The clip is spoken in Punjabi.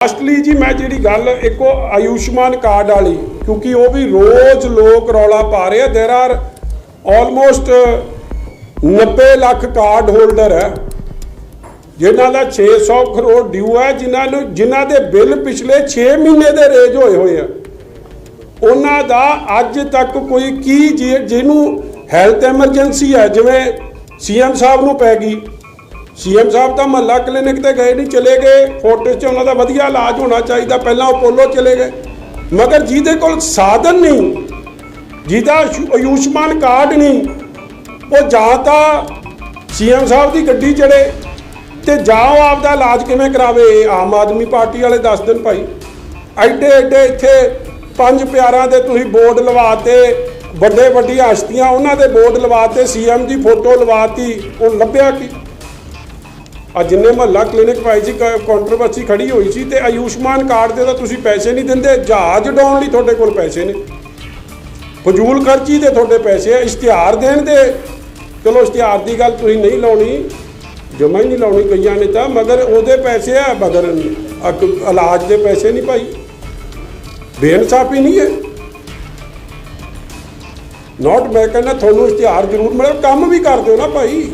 ਲਾਸਟਲੀ ਜੀ ਮੈਂ ਜਿਹੜੀ ਗੱਲ ਇੱਕੋ ਆਯੁਸ਼ਮਾਨ ਕਾਰਡ ਵਾਲੀ ਕਿਉਂਕਿ ਉਹ ਵੀ ਰੋਜ਼ ਲੋਕ ਰੌਲਾ ਪਾ ਰਹੇ ਆ there are almost 90 lakh card holder ਹੈ ਜਿਨ੍ਹਾਂ ਦਾ 600 ਕਰੋੜ ਡਿਊ ਹੈ ਜਿਨ੍ਹਾਂ ਨੂੰ ਜਿਨ੍ਹਾਂ ਦੇ ਬਿੱਲ ਪਿਛਲੇ 6 ਮਹੀਨੇ ਦੇ ਰੇਜ ਹੋਏ ਹੋਏ ਆ ਉਹਨਾਂ ਦਾ ਅੱਜ ਤੱਕ ਕੋਈ ਕੀ ਜੀ- ਜਿਹਨੂੰ ਹੈਲਥ ਐਮਰਜੈਂਸੀ ਹੈ ਜਿਵੇਂ ਸੀਐਮ ਸਾਹਿਬ ਨੂੰ ਪੈ ਗਈ ਸੀਐਮ ਸਾਹਿਬ ਤਾਂ ਮਹੱਲਾ ਕਲੀਨਿਕ ਤੇ ਗਏ ਨਹੀਂ, ਚਲੇ ਗਏ। ਫੋਟੋ 'ਚ ਉਹਨਾਂ ਦਾ ਵਧੀਆ ਇਲਾਜ ਹੋਣਾ ਚਾਹੀਦਾ। ਪਹਿਲਾਂ ਅਪੋਲੋ ਚਲੇ ਗਏ। ਮਗਰ ਜਿਹਦੇ ਕੋਲ ਸਾਧਨ ਨਹੀਂ, ਜਿਹਦਾ ਆਯੁ- ਆਯੁਸ਼ਮਾਨ ਕਾਰਡ ਨਹੀਂ, ਉਹ ਜਾਂ ਤਾਂ ਸੀਐਮ ਸਾਹਿਬ ਦੀ ਗੱਡੀ ਚੜੇ ਤੇ ਜਾਂ ਉਹ ਆਪਦਾ ਇਲਾਜ ਕਿਵੇਂ ਕਰਾਵੇ ਆਮ ਆਦਮੀ ਪਾਰਟੀ ਵਾਲੇ ਦੱਸ ਦਿਨ ਭਾਈ। ਐਡੇ ਐਡੇ ਇੱਥੇ ਪੰਜ ਪਿਆਰਾਂ ਦੇ ਤੁਸੀਂ ਬੋਰਡ ਲਵਾਤੇ ਵੱਡੇ ਵੱਡੀਆਂ ਹਸਤੀਆਂ ਉਹਨਾਂ ਦੇ ਬੋਰਡ ਲਵਾਤੇ, ਸੀਐਮ ਦੀ ਫੋਟੋ ਲਵਾਤੀ, ਉਹ ਲੱਭਿਆ ਕੀ? ਆ ਜਿੰਨੇ ਮਹੱਲਾ ਕਲੀਨਿਕ ਪਾਈ ਸੀ ਕੰਟਰੋਵਰਸੀ ਖੜੀ ਹੋਈ ਸੀ ਤੇ ਆਯੁਸ਼ਮਾਨ ਕਾਰਡ ਦੇ ਤਾਂ ਤੁਸੀਂ ਪੈਸੇ ਨਹੀਂ ਦਿੰਦੇ, ਜਹਾਜ਼ ਡਾਉਣ ਲਈ ਤੁਹਾਡੇ ਕੋਲ ਪੈਸੇ ਨੇ। ਫਜ਼ੂਲ ਖਰਚੀ ਦੇ ਤੁਹਾਡੇ ਪੈਸੇ ਆ, ਇਸ਼ਤਿਹਾਰ ਦੇਣ ਦੇ। ਚਲੋ ਇਸ਼ਤਿਹਾਰ ਦੀ ਗੱਲ ਤੁਸੀਂ ਨਹੀਂ ਲਾਉਣੀ ਜਮਾ ਹੀ ਨਹੀਂ ਲਾਉਣੀ ਕਈਆਂ ਨੇ ਤਾਂ, ਮਗਰ ਉਹਦੇ ਪੈਸੇ ਆ, ਮਗਰ ਇਲਾਜ ਦੇ ਪੈਸੇ ਨਹੀਂ ਭਾਈ। ਬੇਇਨਸਾਫੀ ਨਹੀਂ ਹੈ। ਨਾਟ ਮੈਂ ਕਹਿੰਦਾ ਤੁਹਾਨੂੰ ਇਸ਼ਤਿਹਾਰ ਜ਼ਰੂਰ ਮਿਲੇ, ਕੰਮ ਵੀ ਕਰ ਦਿਓ ਨਾ ਭਾਈ।